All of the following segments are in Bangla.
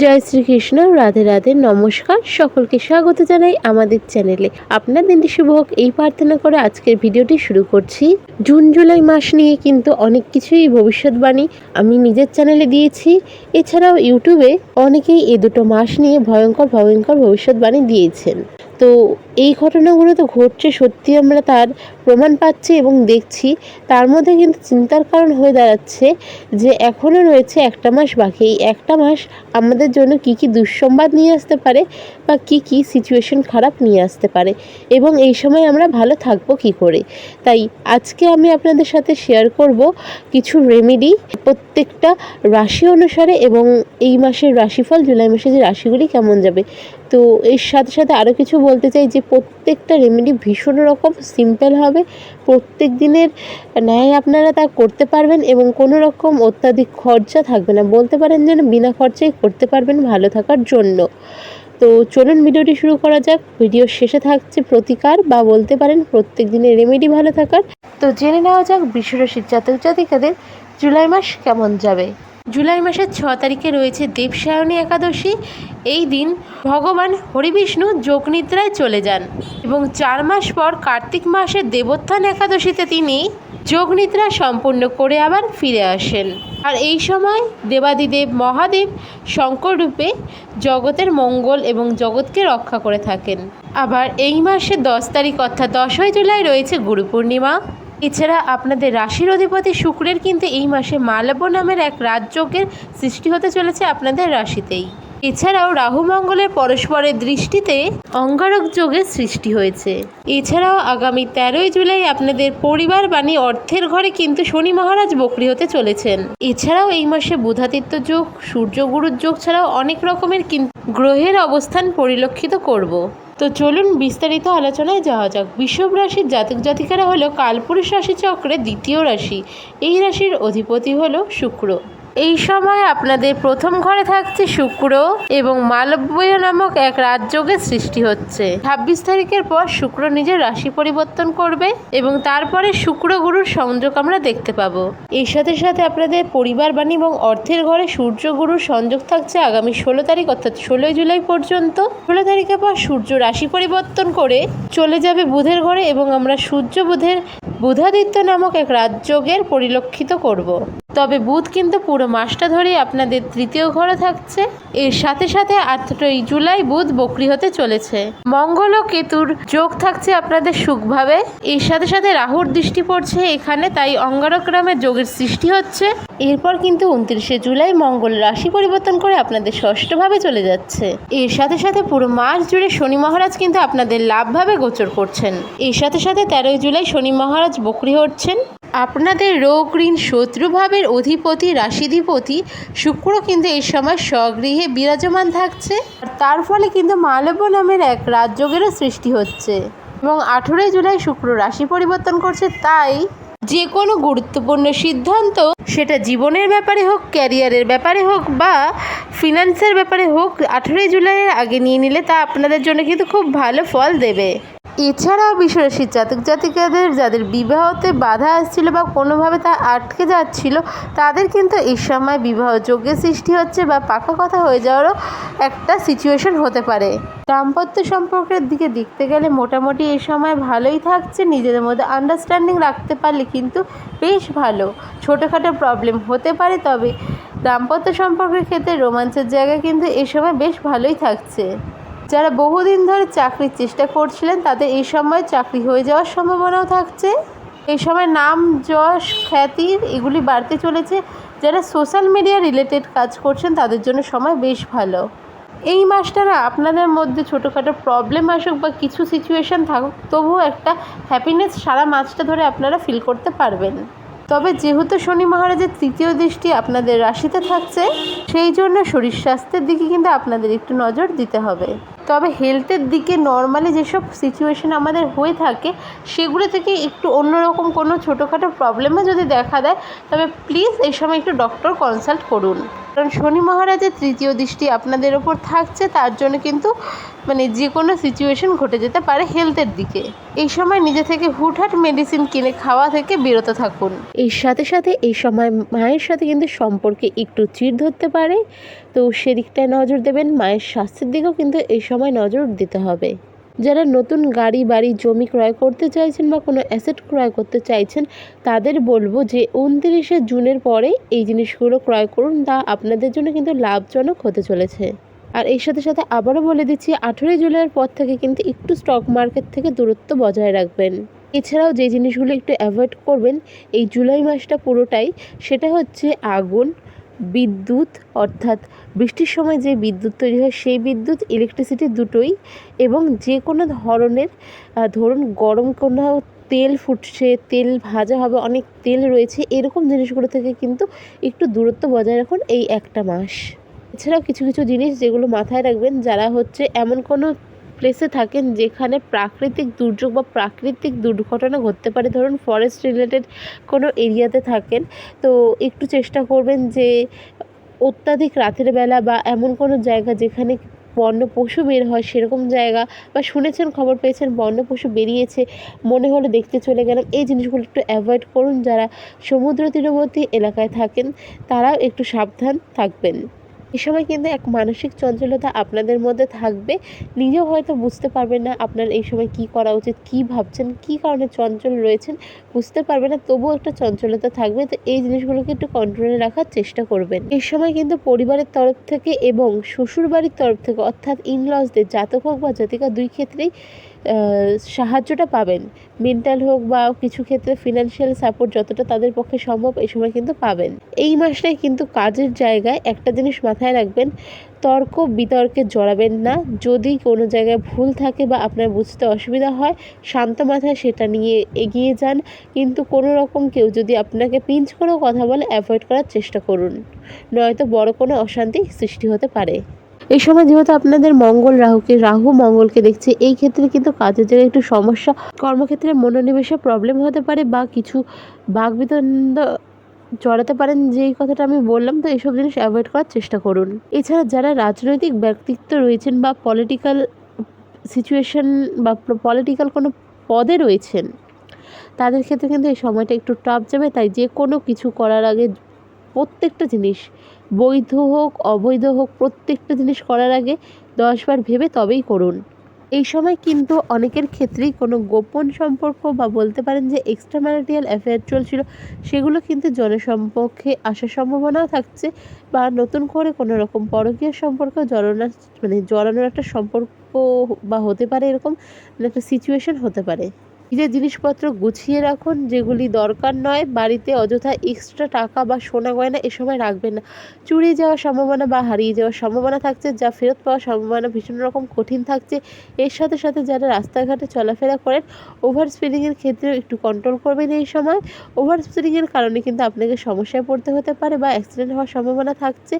জয় শ্রীকৃষ্ণ, রাধে রাধে, নমস্কার, সকলকে স্বাগত জানাই আমাদের চ্যানেলে। আপনার দিনটি শুভ হোক, এই প্রার্থনা করে আজকের ভিডিওটি শুরু করছি। জুন, জুলাই মাস নিয়ে কিন্তু অনেক কিছুই ভবিষ্যৎবাণী আমি নিজের চ্যানেলে দিয়েছি। এছাড়াও ইউটিউবে অনেকেই এ দুটো মাস নিয়ে ভয়ঙ্কর ভয়ঙ্কর ভবিষ্যৎবাণী দিয়েছেন। তো এই ঘটনাগুলো তো ঘটছে, সত্যি আমরা তার প্রমাণ পাচ্ছি এবং দেখছি। তার মধ্যে কিন্তু চিন্তার কারণ হয়ে দাঁড়াচ্ছে যে এখনও রয়েছে একটা মাস বাকি। এই একটা মাস আমাদের জন্য কি কি দুঃসংবাদ নিয়ে আসতে পারে বা কি কি সিচুয়েশন খারাপ নিয়ে আসতে পারে এবং এই সময় আমরা ভালো থাকব কি করে? তাই আজকে আমি আপনাদের সাথে শেয়ার করব কিছু রেমেডি প্রত্যেকটা রাশি অনুসারে এবং এই মাসের রাশিফল, জুলাই মাসে যে রাশিগুলি কেমন যাবে। তো এর সাথে সাথে আরও কিছু বলতে চাই যে প্রত্যেকটা রেমেডি ভীষণ রকম সিম্পল হবে। প্রত্যেক দিনের ন্যায় আপনারা তা করতে পারবেন এবং কোনো রকম অত্যাধিক খরচা থাকবে না। বলতে পারেন যেন বিনা খরচায় করতে পারবেন ভালো থাকার জন্য। তো চলুন ভিডিওটি শুরু করা যাক। ভিডিও শেষে থাকছে প্রতিকার বা বলতে পারেন প্রত্যেক দিনের রেমেডি ভালো থাকার। তো জেনে নেওয়া যাক বৃষরাশির জাতক জাতিকাদের জুলাই মাস কেমন যাবে। জুলাই মাসের ছ তারিখে রয়েছে দেবসায়নী একাদশী। এই দিন ভগবান হরিবিষ্ণু যোগনিদ্রায় চলে যান এবং চার মাস পর কার্তিক মাসের দেবোত্থান একাদশীতে তিনি যোগনিদ্রা সম্পূর্ণ করে আবার ফিরে আসেন। আর এই সময় দেবাদিদেব মহাদেব শঙ্কর রূপে জগতের মঙ্গল এবং জগৎকে রক্ষা করে থাকেন। আবার এই মাসের দশ তারিখ অর্থাৎ দশই জুলাই রয়েছে গুরু পূর্ণিমা। এছাড়া আপনাদের রাশির অধিপতি শুক্রের কিন্তু এই মাসে মালব্য নামের এক রাজযোগের সৃষ্টি হতে চলেছে আপনাদের রাশিতেই। এছাড়াও রাহু মঙ্গলের পরস্পরের দৃষ্টিতে অঙ্গারক যোগের সৃষ্টি হয়েছে। এছাড়াও আগামী তেরোই জুলাই আপনাদের পরিবার বাণী অর্থের ঘরে কিন্তু শনি মহারাজ বকরি হতে চলেছেন। এছাড়াও এই মাসে বুধাদিত্য যোগ সূর্যগুরুর যোগ ছাড়াও অনেক রকমের কিন্তু গ্রহের অবস্থান পরিলক্ষিত করব। তো চলুন বিস্তারিত আলোচনায় যাওয়া যাক। বিষব রাশির জাতক জাতিকারা হলো কালপুরুষ রাশি চক্রের দ্বিতীয় রাশি। এই রাশির অধিপতি হলো শুক্র। এই সময় আপনাদের প্রথম ঘরে থাকছে শুক্র এবং মালব্যয় নামক এক রাজযোগের সৃষ্টি হচ্ছে। ছাব্বিশ তারিখের পর শুক্র নিজের রাশি পরিবর্তন করবে এবং তারপরে শুক্র গুরুর সংযোগ আমরা দেখতে পাবো। এর সাথে সাথে আপনাদের পরিবার বাণী এবং অর্থের ঘরে সূর্য গুরুর সংযোগ থাকছে আগামী ষোলো তারিখ অর্থাৎ ষোলোই জুলাই পর্যন্ত। ষোলো তারিখের পর সূর্য রাশি পরিবর্তন করে চলে যাবে বুধের ঘরে এবং আমরা সূর্য বুধের বুধাদিত্য নামক এক রাজযোগের পরিলক্ষিত করব। তবে বুধ কিন্তু পুরো মাসটা ধরেই আপনাদের তৃতীয় ঘরে থাকছে। এর সাথে সাথে আঠেরোই জুলাই বুধ বকরি হতে চলেছে। মঙ্গল ও কেতুর যোগ থাকছে আপনাদের সুখভাবে। এর সাথে সাথে রাহুর দৃষ্টি পড়ছে এখানে, তাই অঙ্গারগ্রামের যোগের সৃষ্টি হচ্ছে। এরপর কিন্তু উনত্রিশে জুলাই মঙ্গল রাশি পরিবর্তন করে আপনাদের ষষ্ঠভাবে চলে যাচ্ছে। এর সাথে সাথে পুরো মাস জুড়ে শনি মহারাজ কিন্তু আপনাদের লাভভাবে গোচর করছেন। এর সাথে সাথে তেরোই জুলাই শনি মহারাজ বকরি হচ্ছেন। আপনাদের রোগ, ঋণ শত্রুভাবের অধিপতি, রাশিধিপতি, শুক্র কিন্তু এই সময় স্বগৃহে বিরাজমান থাকছে। আর তার ফলে কিন্তু মালব্য নামের এক রাজযোগেরও সৃষ্টি হচ্ছে। এবং আঠেরোই জুলাই শুক্র রাশি পরিবর্তন করছে, তাই যে কোনো গুরুত্বপূর্ণ সিদ্ধান্ত, সেটা জীবনের ব্যাপারে হোক, ক্যারিয়ারের ব্যাপারে হোক বা ফিনান্সের ব্যাপারে হোক, আঠেরোই জুলাইয়ের আগে নিয়ে নিলে তা আপনাদের জন্য কিন্তু খুব ভালো ফল দেবে। এছাড়াও বিশ্বরাশির জাতক জাতিকাদের যাদের বিবাহতে বাধা আসছিল বা কোনোভাবে তা আটকে যাচ্ছিল, তাদের কিন্তু এই সময় বিবাহ যোগ্যের সৃষ্টি হচ্ছে বা পাকা কথা হয়ে যাওয়ারও একটা সিচুয়েশন হতে পারে। দাম্পত্য সম্পর্কের দিকে দেখতে গেলে মোটামুটি এই সময় ভালোই থাকছে, নিজেদের মধ্যে আন্ডারস্ট্যান্ডিং রাখতে পারলে কিন্তু বেশ ভালো। ছোটোখাটো প্রবলেম হতে পারে, তবে দাম্পত্য সম্পর্কের ক্ষেত্রে রোমাঞ্চের জায়গা কিন্তু এই সময় বেশ ভালোই থাকছে। যারা বহুদিন ধরে চাকরির চেষ্টা করছিলেন, তাদের এই সময় চাকরি হয়ে যাওয়ার সম্ভাবনাও থাকছে। এই সময় নাম, যশ, খ্যাতি এগুলি বাড়তে চলেছে। যারা সোশ্যাল মিডিয়া রিলেটেড কাজ করছেন, তাদের জন্য সময় বেশ ভালো। এই মাসটা না আপনাদের মধ্যে ছোটোখাটো প্রবলেম আসুক বা কিছু সিচুয়েশান থাকুক, তবুও একটা হ্যাপিনেস সারা মাসটা ধরে আপনারা ফিল করতে পারবেন। তবে যেহেতু শনি মহারাজের তৃতীয় দৃষ্টি আপনাদের রাশিতে থাকছে, সেই জন্য শরীর স্বাস্থ্যের দিকে কিন্তু আপনাদের একটু নজর দিতে হবে। তবে হেলথের দিকে নর্মালি যেসব সিচুয়েশন আমাদের হয়ে থাকে, সেগুলো থেকে একটু অন্যরকম কোনো ছোটোখাটো প্রবলেমও যদি দেখা দেয়, তবে প্লিজ এই সময় একটু ডক্টর কনসাল্ট করুন। কারণ শনি মহারাজের তৃতীয় দৃষ্টি আপনাদের ওপর থাকছে, তার জন্য কিন্তু মানে যে কোনো সিচুয়েশন ঘটে যেতে পারে হেলথের দিকে। এই সময় নিজে থেকে হুটহাট মেডিসিন কিনে খাওয়া থেকে বিরত থাকুন। এর সাথে সাথে এই সময় মায়ের সাথে কিন্তু সম্পর্কে একটু চির ধরতে পারে তো সেদিকটায় নজর দেবেন মায়ের স্বাস্থ্যের দিকেও কিন্তু এই সময় নজর দিতে হবে। যারা নতুন গাড়ি, বাড়ি, জমি ক্রয় করতে চাইছেন বা কোনো অ্যাসেট ক্রয় করতে চাইছেন, তাদের বলব যে উনত্রিশে জুনের পরে এই জিনিসগুলো ক্রয় করুন। তা আপনাদের জন্য কিন্তু লাভজনক হতে চলেছে। আর এর সাথে সাথে আবারও বলে দিচ্ছি, আঠেরোই জুলাইয়ের পর থেকে কিন্তু একটু স্টক মার্কেট থেকে দূরত্ব বজায় রাখবেন। এছাড়াও যে জিনিসগুলো একটু অ্যাভয়েড করবেন, এই জুলাই মাসটা পুরোটাই, সেটা হচ্ছে আগুন বিদ্যুৎ, অর্থাৎ বৃষ্টির সময় যে বিদ্যুৎ তৈরি হয়, সেই বিদ্যুৎ ইলেকট্রিসিটি দুটোই এবং যে কোনো ধরনের ধরুন গরম কোনো তেল ফুটছে, তেল ভাজা হবে, অনেক তেল রয়েছে, এরকম জিনিসগুলো থেকে কিন্তু একটু দূরত্ব বজায় রাখুন এই একটা মাস। এছাড়াও কিছু কিছু জিনিস যেগুলো মাথায় রাখবেন, যারা হচ্ছে এমন কোনো প্লেসে থাকেন যেখানে প্রাকৃতিক দুর্যোগ বা প্রাকৃতিক দুর্ঘটনা ঘটতে পারে। ধরুন ফরেস্ট রিলেটেড কোনো এরিয়াতে থাকেন, তো একটু চেষ্টা করবেন যে অত্যাধিক রাতের বেলা বা এমন কোনো জায়গা যেখানে বন্য পশু বের হয়, সেরকম জায়গা বা শুনেছেন খবর পেয়েছেন বন্য পশু বেরিয়েছে, মনে হলো দেখতে চলে গেলাম। এই জিনিসগুলো একটু অ্যাভয়েড করুন। যারা সমুদ্র তীরবর্তী এলাকায় থাকেন, তারাও একটু সাবধান থাকবেন। এ সময় কিন্তু এক মানসিক চঞ্চলতা আপনাদের মধ্যে থাকবে। নিজেও হয়তো বুঝতে পারবেন না আপনার এই সময় কী করা উচিত, কী ভাবছেন, কী কারণে চঞ্চল রয়েছেন, বুঝতে পারবে না, তবুও একটা চঞ্চলতা থাকবে। তো এই জিনিসগুলোকে একটু কন্ট্রোলে রাখার চেষ্টা করবেন। এই সময় কিন্তু পরিবারের তরফ থেকে এবং শ্বশুরবাড়ির তরফ থেকে অর্থাৎ ইনলসদের জাতক হোক বা জাতিকা, দুই ক্ষেত্রেই সাহায্যটা পাবেন। মেন্টাল হোক বা কিছু ক্ষেত্রে ফিনান্সিয়াল সাপোর্ট যতটা তাদের পক্ষে সম্ভব এই সময় কিন্তু পাবেন। এই মাসটায় কিন্তু কাজের জায়গায় একটা জিনিস মাথায় রাখবেন, তর্ক বিতর্কে জড়াবেন না। যদি কোনো জায়গায় ভুল থাকে বা আপনার বুঝতে অসুবিধা হয়, শান্ত মাথায় সেটা নিয়ে এগিয়ে যান। কিন্তু কোনো রকম কেউ যদি আপনাকে পিঞ্চ করেও কথা বলে অ্যাভয়েড করার চেষ্টা করুন। নয়তো বড় কোনো অশান্তি সৃষ্টি হতে পারে। এই সময় যেহেতু আপনাদের মঙ্গল রাহুকে, রাহু মঙ্গলকে দেখছে, এই ক্ষেত্রে কিন্তু কাজের জায়গায় একটু সমস্যা। কর্মক্ষেত্রে মনোনিবেশে প্রবলেম হতে পারে বা কিছু বাগবিতন্ড জড়াতে পারেন যেই কথাটা আমি বললাম, তো এইসব জিনিস অ্যাভয়েড করার চেষ্টা করুন। এছাড়া যারা রাজনৈতিক ব্যক্তিত্ব রয়েছেন বা পলিটিক্যাল সিচুয়েশন বা পলিটিক্যাল কোনো পদে রয়েছেন, তাদের ক্ষেত্রে কিন্তু এই সময়টা একটু টাফ যাবে। তাই যে কোনো কিছু করার আগে প্রত্যেকটা জিনিস, বৈধ হোক, অবৈধ হোক, প্রত্যেকটা জিনিস করার আগে দশবার ভেবে তবেই করুন। এই সময় কিন্তু অনেকের ক্ষেত্রেই কোনো গোপন সম্পর্ক বা বলতে পারেন যে এক্সট্রা ম্যারিটাল অ্যাফেয়ার চলছিল, সেগুলো কিন্তু জনসম্পর্কে আসার সম্ভাবনাও থাকছে বা নতুন করে কোনো রকম পরকীয় সম্পর্ক জড়ানোর মানে জড়ানোর একটা সম্পর্ক বা হতে পারে এরকম একটা সিচুয়েশন হতে পারে। নিজের জিনিসপত্র গুছিয়ে রাখুন, যেগুলি দরকার নয়। বাড়িতে অযথা এক্সট্রা টাকা বা সোনা গয়না এ সময় রাখবেন না। চুরি যাওয়ার সম্ভাবনা বা হারিয়ে যাওয়ার সম্ভাবনা থাকছে, যা ফেরত পাওয়ার সম্ভাবনা ভীষণ রকম কঠিন থাকছে। এর সাথে সাথে যারা রাস্তাঘাটে চলাফেরা করেন ওভার স্পিডিংয়ের ক্ষেত্রেও একটু কন্ট্রোল করবেন এই সময়। ওভার স্পিডিংয়ের কারণে কিন্তু আপনাকে সমস্যায় পড়তে হতে পারে বা অ্যাক্সিডেন্ট হওয়ার সম্ভাবনা থাকছে।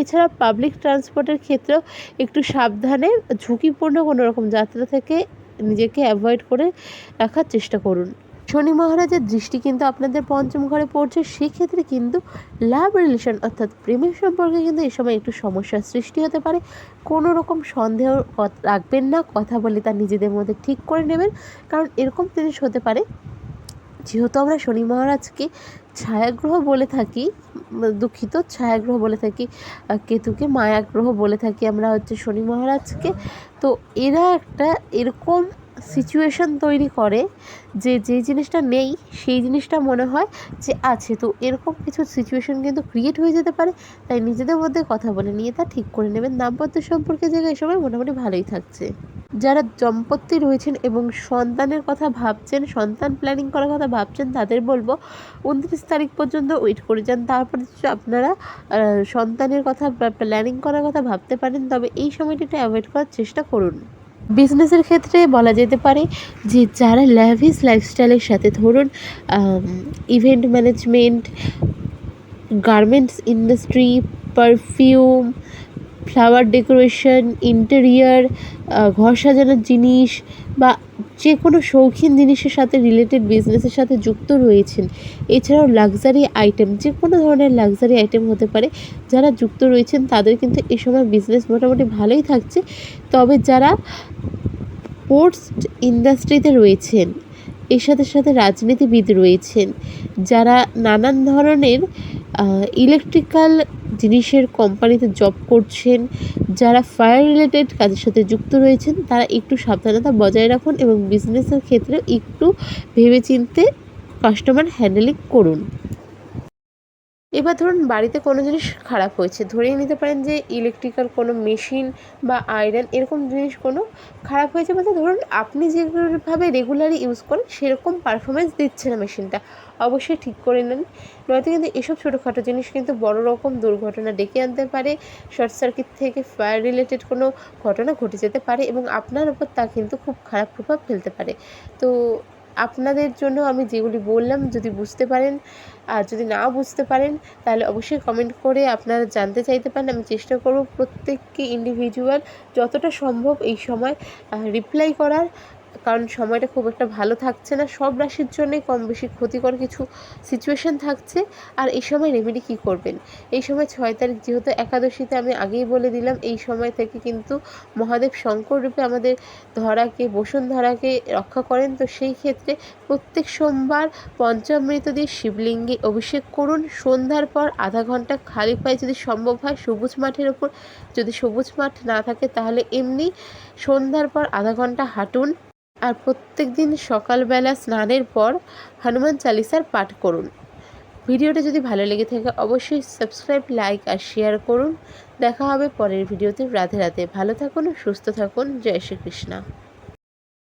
এছাড়া পাবলিক ট্রান্সপোর্টের ক্ষেত্রেও একটু সাবধানে ঝুঁকিপূর্ণ কোনো রকম যাত্রা থেকে নিজেকে অ্যাভয়েড করে রাখার চেষ্টা করুন। শনি মহারাজের দৃষ্টি কিন্তু আপনাদের পঞ্চম ঘরে পড়ছে, সেক্ষেত্রে কিন্তু লাভ রিলেশন অর্থাৎ প্রেমের সম্পর্কে কিন্তু এই সময় একটু সমস্যার সৃষ্টি হতে পারে। কোনো রকম সন্দেহ রাখবেন না, কথা বলে তা নিজেদের মধ্যে ঠিক করে নেবেন। কারণ এরকম জিনিস হতে পারে যেহেতু আমরা শনি মহারাজকে ছায়াগ্রহ বলে থাকি, দুঃখিত, ছায়াগ্রহ বলে থাকি কেতুকে, মায়াগ্রহ বলে থাকি আমরা হচ্ছে শনি মহারাজকে। তো এরা একটা এরকম সিচুয়েশন তৈরি করে যে যে জিনিসটা নেই, সেই জিনিসটা মনে হয় যে আছে। তো এরকম কিছু সিচুয়েশন কিন্তু ক্রিয়েট হয়ে যেতে পারে, তাই নিজেদের মধ্যে কথা বলে নিয়ে তা ঠিক করে নেবেন। দাম্পত্য সম্পর্কে জায়গায় সময় মোটামুটি ভালোই থাকছে। যারা দম্পতি রয়েছেন এবং সন্তানের কথা ভাবছেন, সন্তান প্ল্যানিং করার কথা ভাবছেন, তাদের বলব উনত্রিশ তারিখ পর্যন্ত ওয়েট করে যান। তারপরে আপনারা সন্তানের কথা প্ল্যানিং করার কথা ভাবতে পারেন, তবে এই সময়টা একটু অ্যাভয়েড করার চেষ্টা করুন। বিজনেসের ক্ষেত্রে বলা যেতে পারে যে, যারা ল্যাভিস লাইফস্টাইলের সাথে ধরুন event management garments industry perfume flower decoration interior ঘর সাজানোর জিনিস বা যে কোনো শৌখিন জিনিসের সাথে রিলেটেড বিজনেসের সাথে যুক্ত রয়েছেন। এছাড়াও লাক্সারি আইটেম যে কোনো ধরনের লাক্সারি আইটেম হতে পারে, যারা যুক্ত রয়েছেন তাদের কিন্তু এ সময় বিজনেস মোটামুটি ভালোই থাকছে। তবে যারা স্পোর্টস ইন্ডাস্ট্রিতে রয়েছেন, এর সাথে সাথে রাজনীতিবিদ রয়েছেন, যারা নানান ধরনের ইলেকট্রিক্যাল জিনিসের কোম্পানিতে জব করছেন, যারা ফায়ার রিলেটেড কাজের সাথে যুক্ত রয়েছেন, তারা একটু সাবধানতা বজায় রাখুন এবং বিজনেসের ক্ষেত্রে একটু ভেবেচিন্তে কাস্টমার হ্যান্ডেলিং করুন। এবার ধরুন বাড়িতে কোনো জিনিস খারাপ হয়েছে, ধরেই নিতে পারেন যে ইলেকট্রিক্যাল কোনো মেশিন বা আয়রন এরকম জিনিস কোনো খারাপ হয়েছে বলতে ধরুন আপনি যেভাবে রেগুলারই ইউজ করেন, সেরকম পারফরমেন্স দিচ্ছে না মেশিনটা অবশ্যই ঠিক করে নেন। নয়তো কিন্তু এসব ছোটোখাটো জিনিস কিন্তু বড় রকম দুর্ঘটনা ডেকে আনতে পারে শর্ট সার্কিট থেকে ফায়ার রিলেটেড কোনো ঘটনা ঘটে যেতে পারে এবং আপনার ওপর তা কিন্তু খুব খারাপ প্রভাব ফেলতে পারে। তো আপনাদের জন্য আমি যেগুলি বললাম যদি বুঝতে পারেন, আর যদি না বুঝতে পারেন, তাহলে অবশ্যই কমেন্ট করে আপনারা জানতে চাইতে পারেন। আমি চেষ্টা করব প্রত্যেককে ইন্ডিভিজুয়াল যতটা সম্ভব এই সময় রিপ্লাই করার। কারণ সময়টা খুব একটা ভালো থাকছে না। সব রাশির জন্যই কম বেশি ক্ষতিকর কিছু সিচুয়েশান থাকছে। আর এই সময় রেমেডি কী করবেন? এই সময় ছয় তারিখ যেহেতু একাদশীতে আমি আগেই বলে দিলাম, এই সময় থেকে কিন্তু মহাদেব শঙ্কর রূপে আমাদের ধরাকে বসুন্ধরাকে রক্ষা করেন। তো সেই ক্ষেত্রে প্রত্যেক সোমবার পঞ্চামৃত দিয়ে শিবলিঙ্গে অভিষেক করুন। সন্ধ্যার পর আধা ঘণ্টা খালি পায়ে যদি সম্ভব হয়, সবুজ মাঠের ওপর যদি সবুজ মাঠ না থাকে, তাহলে এমনি সন্ধ্যার পর আধা ঘণ্টা হাঁটুন। আর প্রত্যেক দিন সকালবেলা স্নানের পর হনুমান চালিসার পাঠ করুন। ভিডিওটা যদি ভালো লেগে থাকে, অবশ্যই সাবস্ক্রাইব, লাইক আর শেয়ার করুন। দেখা হবে পরের ভিডিওতে। রাধে রাধে। ভালো থাকুন, সুস্থ থাকুন। জয় শ্রীকৃষ্ণ।